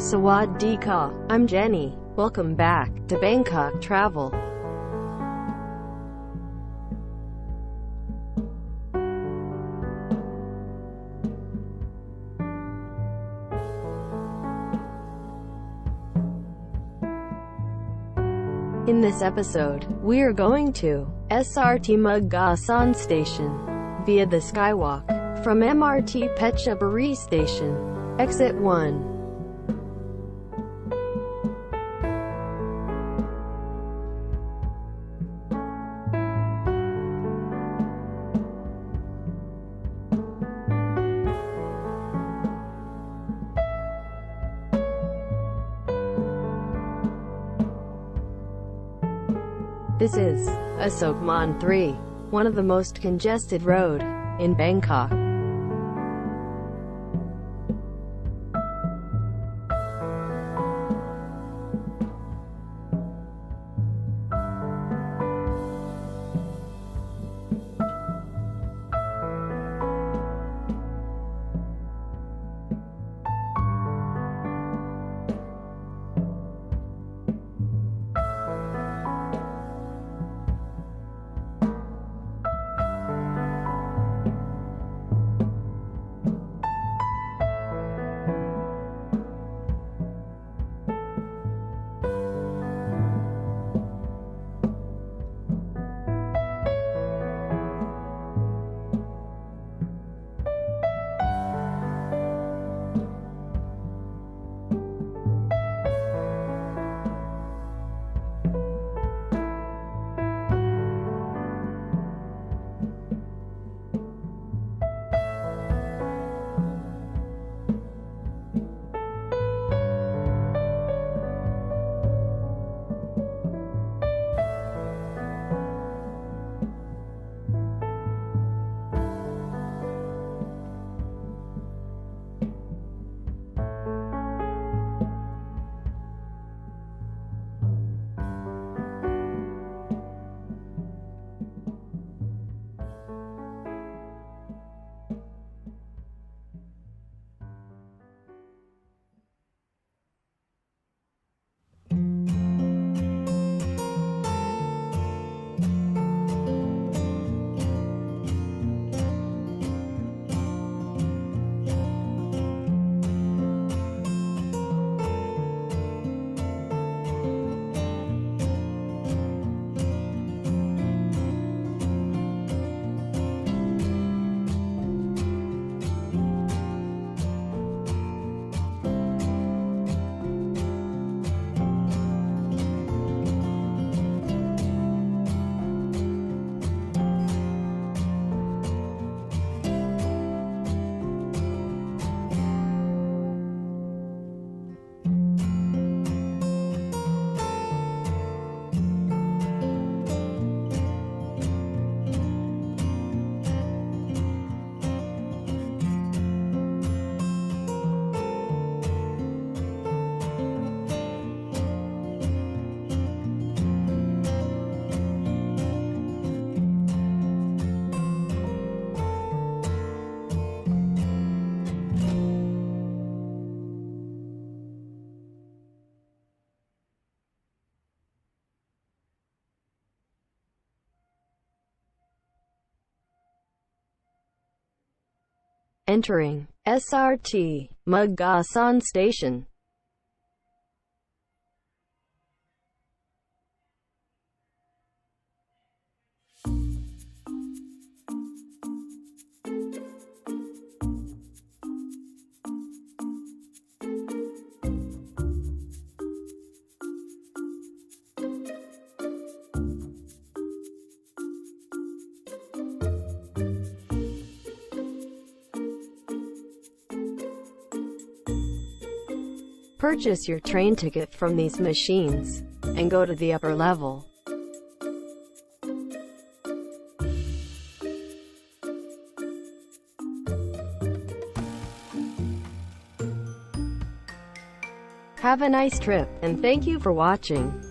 Sawadee ka, I'm Jenny. Welcome back to Bangkok Travel. In this episode, we are going to SRT Magasan Station via the Skywalk from MRT Phetchaburi Station. Exit 1. This is Asokman 3, one of the most congested road in Bangkok. Entering SRT Magasan Station. Purchase your train ticket from these machines and go to the upper level. Have a nice trip, and thank you for watching.